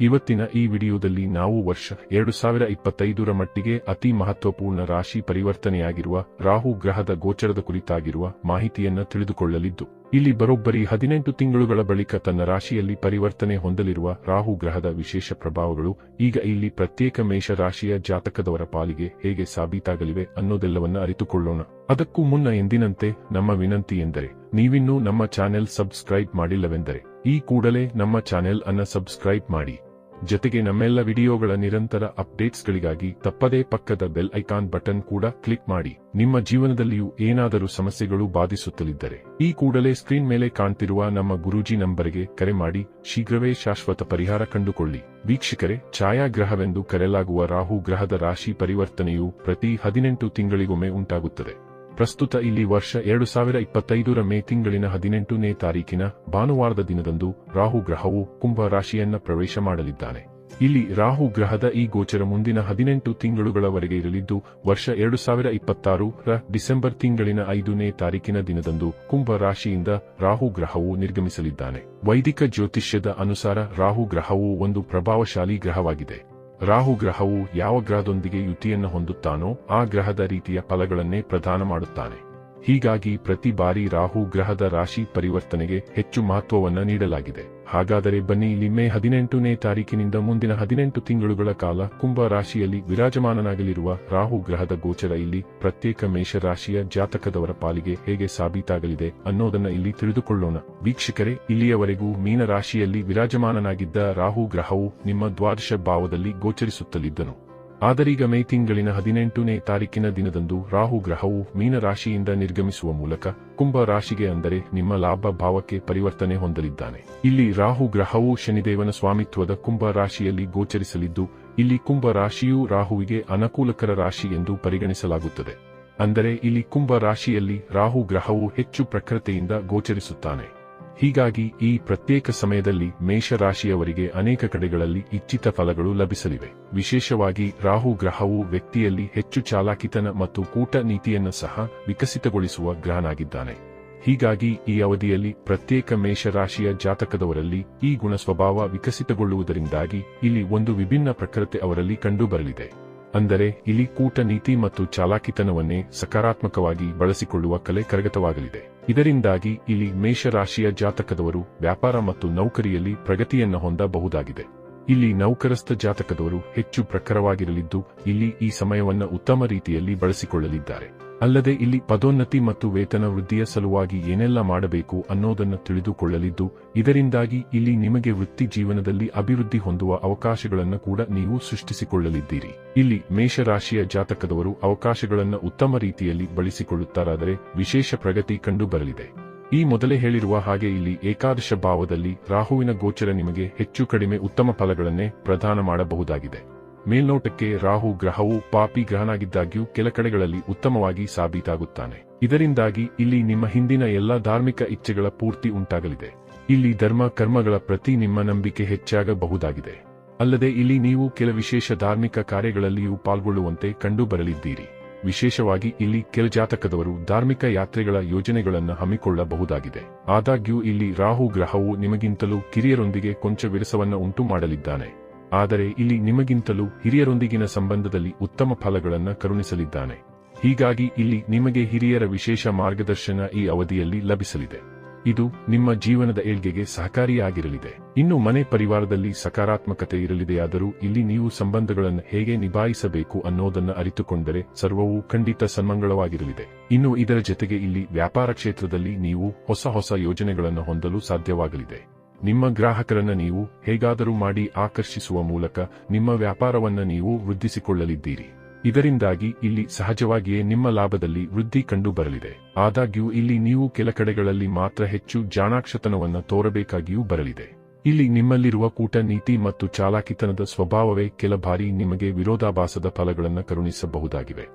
ಇವತ್ತಿನ ಈ ವಿಡಿಯೋದಲ್ಲಿ ನಾವು ವರ್ಷ ಎರಡು ಸಾವಿರ ಇಪ್ಪತ್ತೈದರ ಮಟ್ಟಿಗೆ ಅತಿ ಮಹತ್ವಪೂರ್ಣ ರಾಶಿ ಪರಿವರ್ತನೆಯಾಗಿರುವ ರಾಹು ಗ್ರಹದ ಗೋಚರದ ಕುರಿತಾಗಿರುವ ಮಾಹಿತಿಯನ್ನ ತಿಳಿದುಕೊಳ್ಳಲಿದ್ದು, ಇಲ್ಲಿ ಬರೋಬ್ಬರಿ ಹದಿನೆಂಟು ತಿಂಗಳುಗಳ ಬಳಿಕ ತನ್ನ ರಾಶಿಯಲ್ಲಿ ಪರಿವರ್ತನೆ ಹೊಂದಲಿರುವ ರಾಹು ಗ್ರಹದ ವಿಶೇಷ ಪ್ರಭಾವಗಳು ಈಗ ಇಲ್ಲಿ ಪ್ರತ್ಯೇಕ ಮೇಷ ರಾಶಿಯ ಜಾತಕದವರ ಪಾಲಿಗೆ ಹೇಗೆ ಸಾಬೀತಾಗಲಿವೆ ಅನ್ನೋದೆಲ್ಲವನ್ನ ಅರಿತುಕೊಳ್ಳೋಣ. ಅದಕ್ಕೂ ಮುನ್ನ ಎಂದಿನಂತೆ ನಮ್ಮ ವಿನಂತಿ ಎಂದರೆ, ನೀವಿನ್ನೂ ನಮ್ಮ ಚಾನೆಲ್ ಸಬ್ಸ್ಕ್ರೈಬ್ ಮಾಡಿಲ್ಲವೆಂದರೆ ಈ ಕೂಡಲೇ ನಮ್ಮ ಚಾನೆಲ್ ಅನ್ನ ಸಬ್ಸ್ಕ್ರೈಬ್ ಮಾಡಿ. ಜೊತೆಗೆ ನಮ್ಮೆಲ್ಲ ವಿಡಿಯೋಗಳ ನಿರಂತರ ಅಪ್ಡೇಟ್ಸ್ಗಳಿಗಾಗಿ ತಪ್ಪದೇ ಪಕ್ಕದ ಬೆಲ್ ಐಕಾನ್ ಬಟನ್ ಕೂಡ ಕ್ಲಿಕ್ ಮಾಡಿ. ನಿಮ್ಮ ಜೀವನದಲ್ಲಿಯೂ ಏನಾದರೂ ಸಮಸ್ಯೆಗಳು ಬಾಧಿಸುತ್ತಲಿದ್ದರೆ ಈ ಕೂಡಲೇ ಸ್ಕ್ರೀನ್ ಮೇಲೆ ಕಾಣ್ತಿರುವ ನಮ್ಮ ಗುರೂಜಿ ನಂಬರ್ಗೆ ಕರೆ ಮಾಡಿ. ಶೀಘ್ರವೇ ಶಾಶ್ವತ ಪರಿಹಾರ ಕಂಡುಕೊಳ್ಳಿ. ವೀಕ್ಷಕರೇ, ಛಾಯಾಗ್ರಹವೆಂದು ಕರೆಯಲಾಗುವ ರಾಹು ಗ್ರಹದ ರಾಶಿ ಪರಿವರ್ತನೆಯು ಪ್ರತಿ ಹದಿನೆಂಟು ತಿಂಗಳಿಗೊಮ್ಮೆ ಉಂಟಾಗುತ್ತದೆ. ಪ್ರಸ್ತುತ ಇಲ್ಲಿ ವರ್ಷ ಎರಡು ಸಾವಿರ ಇಪ್ಪತ್ತೈದರ ಮೇ ತಿಂಗಳಿನ ಹದಿನೆಂಟನೇ ತಾರೀಕಿನ ಭಾನುವಾರದ ದಿನದಂದು ರಾಹು ಗ್ರಹವು ಕುಂಭ ರಾಶಿಯನ್ನ ಪ್ರವೇಶ ಮಾಡಲಿದ್ದಾನೆ. ಇಲ್ಲಿ ರಾಹು ಗ್ರಹದ ಈ ಗೋಚರ ಮುಂದಿನ ಹದಿನೆಂಟು ತಿಂಗಳುಗಳವರೆಗೆ ಇರಲಿದ್ದು, ವರ್ಷ ಎರಡು ಸಾವಿರ ಇಪ್ಪತ್ತಾರು ರ ಡಿಸೆಂಬರ್ ತಿಂಗಳಿನ ಐದನೇ ತಾರೀಕಿನ ದಿನದಂದು ಕುಂಭ ರಾಶಿಯಿಂದ ರಾಹು ಗ್ರಹವು ನಿರ್ಗಮಿಸಲಿದ್ದಾನೆ. ವೈದಿಕ ಜ್ಯೋತಿಷ್ಯದ ಅನುಸಾರ ರಾಹು ಗ್ರಹವು ಒಂದು ಪ್ರಭಾವಶಾಲಿ ಗ್ರಹವಾಗಿದೆ. ರಾಹು ಗ್ರಹವು ಯಾವ ಗ್ರಹದೊಂದಿಗೆ ಯುತಿಯನ್ನು ಹೊಂದುತ್ತಾನೋ ಆ ಗ್ರಹದ ರೀತಿಯ ಫಲಗಳನ್ನೇ ಪ್ರದಾನ ಮಾಡುತ್ತಾನೆ. ಹೀಗಾಗಿ ಪ್ರತಿ ಬಾರಿ ರಾಹು ಗ್ರಹದ ರಾಶಿ ಪರಿವರ್ತನೆಗೆ ಹೆಚ್ಚು ಮಹತ್ವವನ್ನ ನೀಡಲಾಗಿದೆ. ಹಾಗಾದರೆ ಬನ್ನಿ ಇಲ್ಲಿ ಮೇ ಹದಿನೆಂಟನೇ ತಾರೀಕಿನಿಂದ ಮುಂದಿನ ಹದಿನೆಂಟು ತಿಂಗಳುಗಳ ಕಾಲ ಕುಂಭ ರಾಶಿಯಲ್ಲಿ ವಿರಾಜಮಾನನಾಗಲಿರುವ ರಾಹು ಗ್ರಹದ ಗೋಚರ ಇಲ್ಲಿ ಪ್ರತ್ಯೇಕ ಮೇಷ ರಾಶಿಯ ಜಾತಕದವರ ಪಾಲಿಗೆ ಹೇಗೆ ಸಾಬೀತಾಗಲಿದೆ ಅನ್ನೋದನ್ನ ಇಲ್ಲಿ ತಿಳಿದುಕೊಳ್ಳೋಣ. ವೀಕ್ಷಕರೇ, ಇಲ್ಲಿಯವರೆಗೂ ಮೀನ ರಾಶಿಯಲ್ಲಿ ವಿರಾಜಮಾನನಾಗಿದ್ದ ರಾಹು ಗ್ರಹವು ನಿಮ್ಮ ದ್ವಾದಶ ಭಾವದಲ್ಲಿ ಗೋಚರಿಸುತ್ತಲಿದ್ದನು. ಆದರೀಗ ಮೇ ತಿಂಗಳಿನ ಹದಿನೆಂಟನೇ ತಾರೀಕಿನ ದಿನದಂದು ರಾಹು ಗ್ರಹವು ಮೀನ ರಾಶಿಯಿಂದ ನಿರ್ಗಮಿಸುವ ಮೂಲಕ ಕುಂಭ ರಾಶಿಗೆ ಅಂದರೆ ನಿಮ್ಮ ಲಾಭ ಭಾವಕ್ಕೆ ಪರಿವರ್ತನೆ ಹೊಂದಲಿದ್ದಾನೆ. ಇಲ್ಲಿ ರಾಹು ಗ್ರಹವು ಶನಿದೇವನ ಸ್ವಾಮಿತ್ವದ ಕುಂಭ ರಾಶಿಯಲ್ಲಿ ಗೋಚರಿಸಲಿದ್ದು, ಇಲ್ಲಿ ಕುಂಭ ರಾಶಿಯು ರಾಹುವಿಗೆ ಅನುಕೂಲಕರ ರಾಶಿ ಎಂದು ಪರಿಗಣಿಸಲಾಗುತ್ತದೆ. ಅಂದರೆ ಇಲ್ಲಿ ಕುಂಭ ರಾಶಿಯಲ್ಲಿ ರಾಹು ಗ್ರಹವು ಹೆಚ್ಚು ಪ್ರಖರತೆಯಿಂದ ಗೋಚರಿಸುತ್ತಾನೆ. ಹೀಗಾಗಿ ಈ ಪ್ರತ್ಯೇಕ ಸಮಯದಲ್ಲಿ ಮೇಷರಾಶಿಯವರಿಗೆ ಅನೇಕ ಕಡೆಗಳಲ್ಲಿ ಇಚ್ಛಿತ ಫಲಗಳು ಲಭಿಸಲಿವೆ. ವಿಶೇಷವಾಗಿ ರಾಹು ಗ್ರಹವು ವ್ಯಕ್ತಿಯಲ್ಲಿ ಹೆಚ್ಚು ಚಾಲಾಕಿತನ ಮತ್ತು ಕೂಟ ನೀತಿಯನ್ನು ಸಹ ವಿಕಸಿತಗೊಳಿಸುವ ಗ್ರಹನಾಗಿದ್ದಾನೆ. ಹೀಗಾಗಿ ಈ ಅವಧಿಯಲ್ಲಿ ಪ್ರತ್ಯೇಕ ಮೇಷರಾಶಿಯ ಜಾತಕದವರಲ್ಲಿ ಈ ಗುಣ ಸ್ವಭಾವ ವಿಕಸಿತಗೊಳ್ಳುವುದರಿಂದಾಗಿ ಇಲ್ಲಿ ಒಂದು ವಿಭಿನ್ನ ಪ್ರಕೃತಿ ಅವರಲ್ಲಿ ಕಂಡುಬರಲಿದೆ. ಅಂದರೆ ಇಲ್ಲಿ ಕೂಟ ನೀತಿ ಮತ್ತು ಚಾಲಾಕಿತನವನ್ನೇ ಸಕಾರಾತ್ಮಕವಾಗಿ ಬಳಸಿಕೊಳ್ಳುವ ಕಲೆ ಕರಗತವಾಗಲಿದೆ. ಇದರಿಂದಾಗಿ ಇಲ್ಲಿ ಮೇಷರಾಶಿಯ ಜಾತಕದವರು ವ್ಯಾಪಾರ ಮತ್ತು ನೌಕರಿಯಲ್ಲಿ ಪ್ರಗತಿಯನ್ನು ಹೊಂದಬಹುದಾಗಿದೆ. ಇಲ್ಲಿ ನೌಕರಸ್ಥ ಜಾತಕದವರು ಹೆಚ್ಚು ಪ್ರಖರವಾಗಿರಲಿದ್ದು, ಇಲ್ಲಿ ಈ ಸಮಯವನ್ನು ಉತ್ತಮ ರೀತಿಯಲ್ಲಿ ಬಳಸಿಕೊಳ್ಳಲಿದ್ದಾರೆ. ಅಲ್ಲದೆ ಇಲ್ಲಿ ಪದೋನ್ನತಿ ಮತ್ತು ವೇತನ ವೃದ್ಧಿಯ ಸಲುವಾಗಿ ಏನೆಲ್ಲ ಮಾಡಬೇಕು ಅನ್ನೋದನ್ನು ತಿಳಿದುಕೊಳ್ಳಲಿದ್ದು, ಇದರಿಂದಾಗಿ ಇಲ್ಲಿ ನಿಮಗೆ ವೃತ್ತಿ ಜೀವನದಲ್ಲಿ ಅಭಿವೃದ್ಧಿ ಹೊಂದುವ ಅವಕಾಶಗಳನ್ನು ಕೂಡ ನೀವು ಸೃಷ್ಟಿಸಿಕೊಳ್ಳಲಿದ್ದೀರಿ. ಇಲ್ಲಿ ಮೇಷರಾಶಿಯ ಜಾತಕದವರು ಅವಕಾಶಗಳನ್ನು ಉತ್ತಮ ರೀತಿಯಲ್ಲಿ ಬಳಸಿಕೊಳ್ಳುತ್ತಾರಾದರೆ ವಿಶೇಷ ಪ್ರಗತಿ ಕಂಡುಬರಲಿದೆ. ಈ ಮೊದಲೇ ಹೇಳಿರುವ ಹಾಗೆ ಇಲ್ಲಿ ಏಕಾದಶ ಭಾವದಲ್ಲಿ ರಾಹುವಿನ ಗೋಚರ ನಿಮಗೆ ಹೆಚ್ಚು ಕಡಿಮೆ ಉತ್ತಮ ಫಲಗಳನ್ನೇ ಪ್ರದಾನ ಮಾಡಬಹುದಾಗಿದೆ. ಮೇಲ್ನೋಟಕ್ಕೆ ರಾಹು ಗ್ರಹವು ಪಾಪಿ ಗ್ರಹನಾಗಿದ್ದಾಗ್ಯೂ ಕೆಲ ಕಡೆಗಳಲ್ಲಿ ಉತ್ತಮವಾಗಿ ಸಾಬೀತಾಗುತ್ತಾನೆ. ಇದರಿಂದಾಗಿ ಇಲ್ಲಿ ನಿಮ್ಮ ಹಿಂದಿನ ಎಲ್ಲ ಧಾರ್ಮಿಕ ಇಚ್ಛೆಗಳ ಪೂರ್ತಿ ಉಂಟಾಗಲಿದೆ. ಇಲ್ಲಿ ಧರ್ಮ ಕರ್ಮಗಳ ಪ್ರತಿ ನಿಮ್ಮ ನಂಬಿಕೆ ಹೆಚ್ಚಾಗಬಹುದಾಗಿದೆ. ಅಲ್ಲದೆ ಇಲ್ಲಿ ನೀವು ಕೆಲ ವಿಶೇಷ ಧಾರ್ಮಿಕ ಕಾರ್ಯಗಳಲ್ಲಿಯೂ ಪಾಲ್ಗೊಳ್ಳುವಂತೆ ಕಂಡುಬರಲಿದ್ದೀರಿ. ವಿಶೇಷವಾಗಿ ಇಲ್ಲಿ ಕೆಲ ಜಾತಕದವರು ಧಾರ್ಮಿಕ ಯಾತ್ರೆಗಳ ಯೋಜನೆಗಳನ್ನು ಹಮ್ಮಿಕೊಳ್ಳಬಹುದಾಗಿದೆ. ಆದಾಗ್ಯೂ ಇಲ್ಲಿ ರಾಹು ಗ್ರಹವು ನಿಮಗಿಂತಲೂ ಕಿರಿಯರೊಂದಿಗೆ ಕೊಂಚ ವಿರಸವನ್ನು ಉಂಟು ಮಾಡಲಿದ್ದಾನೆ. ಆದರೆ ಇಲ್ಲಿ ನಿಮಗಿಂತಲೂ ಹಿರಿಯರೊಂದಿಗಿನ ಸಂಬಂಧದಲ್ಲಿ ಉತ್ತಮ ಫಲಗಳನ್ನು ಕರುಣಿಸಲಿದ್ದಾನೆ. ಹೀಗಾಗಿ ಇಲ್ಲಿ ನಿಮಗೆ ಹಿರಿಯರ ವಿಶೇಷ ಮಾರ್ಗದರ್ಶನ ಈ ಅವಧಿಯಲ್ಲಿ ಲಭಿಸಲಿದೆ. ಇದು ನಿಮ್ಮ ಜೀವನದ ಏಳ್ಗೆಗೆ ಸಹಕಾರಿಯಾಗಿರಲಿದೆ. ಇನ್ನು ಮನೆ ಪರಿವಾರದಲ್ಲಿ ಸಕಾರಾತ್ಮಕತೆ ಇರಲಿದೆಯಾದರೂ ಇಲ್ಲಿ ನೀವು ಸಂಬಂಧಗಳನ್ನು ಹೇಗೆ ನಿಭಾಯಿಸಬೇಕು ಅನ್ನೋದನ್ನು ಅರಿತುಕೊಂಡರೆ ಸರ್ವವೂ ಖಂಡಿತ ಸನ್ಮಂಗಳವಾಗಿರಲಿದೆ. ಇನ್ನು ಇದರ ಜೊತೆಗೆ ಇಲ್ಲಿ ವ್ಯಾಪಾರ ಕ್ಷೇತ್ರದಲ್ಲಿ ನೀವು ಹೊಸ ಹೊಸ ಯೋಜನೆಗಳನ್ನು ಹೊಂದಲು ಸಾಧ್ಯವಾಗಲಿದೆ. ನಿಮ್ಮ ಗ್ರಾಹಕರನ್ನು ನೀವು ಹೇಗಾದರೂ ಮಾಡಿ ಆಕರ್ಷಿಸುವ ಮೂಲಕ ನಿಮ್ಮ ವ್ಯಾಪಾರವನ್ನು ನೀವು ವೃದ್ಧಿಸಿಕೊಳ್ಳಲಿದ್ದೀರಿ. ಇದರಿಂದಾಗಿ ಇಲ್ಲಿ ಸಹಜವಾಗಿಯೇ ನಿಮ್ಮ ಲಾಭದಲ್ಲಿ ವೃದ್ಧಿ ಕಂಡುಬರಲಿದೆ. ಆದಾಗ್ಯೂ ಇಲ್ಲಿ ನೀವು ಕೆಲ ಕಡೆಗಳಲ್ಲಿ ಮಾತ್ರ ಹೆಚ್ಚು ಜಾಣಾಕ್ಷತನವನ್ನು ತೋರಬೇಕಾಗಿಯೂ ಬರಲಿದೆ. ಇಲ್ಲಿ ನಿಮ್ಮಲ್ಲಿರುವ ಕೂಟ ನೀತಿ ಮತ್ತು ಚಾಲಾಕಿತನದ ಸ್ವಭಾವವೇ ಕೆಲ ಬಾರಿ ನಿಮಗೆ ವಿರೋಧಾಭಾಸದ ಫಲಗಳನ್ನು ಕರುಣಿಸಬಹುದಾಗಿವೆ.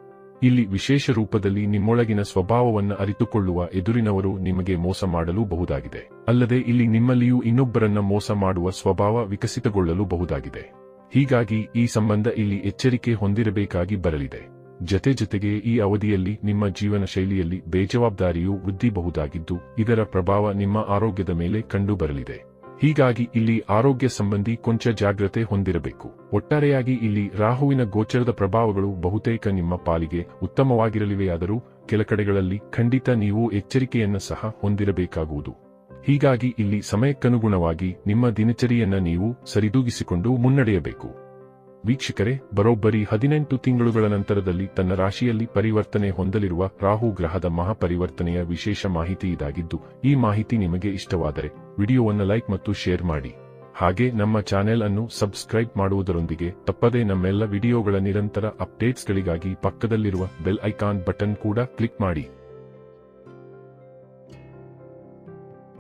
ಇಲ್ಲಿ ವಿಶೇಷ ರೂಪದಲ್ಲಿ ನಿಮ್ಮೊಳಗಿನ ಸ್ವಭಾವವನ್ನು ಅರಿತುಕೊಳ್ಳುವ ಎದುರಿನವರು ನಿಮಗೆ ಮೋಸ ಮಾಡಲು ಬಹುದಾಗಿದೆ. ಅಲ್ಲದೆ ಇಲ್ಲಿ ನಿಮ್ಮಲ್ಲಿಯೂ ಇನ್ನೊಬ್ಬರನ್ನ ಮೋಸ ಮಾಡುವ ಸ್ವಭಾವ ವಿಕಸಿತಗೊಳ್ಳಲು ಬಹುದಾಗಿದೆ. ಹೀಗಾಗಿ ಈ ಸಂಬಂಧ ಇಲ್ಲಿ ಎಚ್ಚರಿಕೆ ಹೊಂದಿರಬೇಕಾಗಿ ಬರಲಿದೆ. ಜತೆ ಜತೆಗೆ ಈ ಅವಧಿಯಲ್ಲಿ ನಿಮ್ಮ ಜೀವನ ಶೈಲಿಯಲ್ಲಿ ಬೇಜವಾಬ್ದಾರಿಯು ವೃದ್ಧಿಬಹುದಾಗಿದ್ದು, ಇದರ ಪ್ರಭಾವ ನಿಮ್ಮ ಆರೋಗ್ಯದ ಮೇಲೆ ಕಂಡುಬರಲಿದೆ. ಹೀಗಾಗಿ ಇಲ್ಲಿ ಆರೋಗ್ಯ ಸಂಬಂಧಿ ಕೊಂಚ ಜಾಗ್ರತೆ ಹೊಂದಿರಬೇಕು. ಒಟ್ಟಾರೆಯಾಗಿ ಇಲ್ಲಿ ರಾಹುವಿನ ಗೋಚರದ ಪ್ರಭಾವಗಳು ಬಹುತೇಕ ನಿಮ್ಮ ಪಾಲಿಗೆ ಉತ್ತಮವಾಗಿರಲಿವೆಯಾದರೂ, ಕೆಲ ಕಡೆಗಳಲ್ಲಿ ಖಂಡಿತ ನೀವು ಎಚ್ಚರಿಕೆಯನ್ನು ಸಹ ಹೊಂದಿರಬೇಕಾಗುವುದು. ಹೀಗಾಗಿ ಇಲ್ಲಿ ಸಮಯಕ್ಕನುಗುಣವಾಗಿ ನಿಮ್ಮ ದಿನಚರಿಯನ್ನ ನೀವು ಸರಿದೂಗಿಸಿಕೊಂಡು ಮುನ್ನಡೆಯಬೇಕು. ವೀಕ್ಷಕರೇ, ಬರೋಬ್ಬರಿ ಹದಿನೆಂಟು ತಿಂಗಳುಗಳ ನಂತರದಲ್ಲಿ ತನ್ನ ರಾಶಿಯಲ್ಲಿ ಪರಿವರ್ತನೆ ಹೊಂದಲಿರುವ ರಾಹು ಗ್ರಹದ ಮಹಾಪರಿವರ್ತನೆಯ ವಿಶೇಷ ಮಾಹಿತಿ ಇದಾಗಿದ್ದು, ಈ ಮಾಹಿತಿ ನಿಮಗೆ ಇಷ್ಟವಾದರೆ ವಿಡಿಯೋವನ್ನು ಲೈಕ್ ಮತ್ತು ಶೇರ್ ಮಾಡಿ. ಹಾಗೆ ನಮ್ಮ ಚಾನೆಲ್ ಅನ್ನು ಸಬ್ಸ್ಕ್ರೈಬ್ ಮಾಡುವುದರೊಂದಿಗೆ ತಪ್ಪದೇ ನಮ್ಮೆಲ್ಲ ವಿಡಿಯೋಗಳ ನಿರಂತರ ಅಪ್ಡೇಟ್ಸ್ಗಳಿಗಾಗಿ ಪಕ್ಕದಲ್ಲಿರುವ ಬೆಲ್ ಐಕಾನ್ ಬಟನ್ ಕೂಡ ಕ್ಲಿಕ್ ಮಾಡಿ.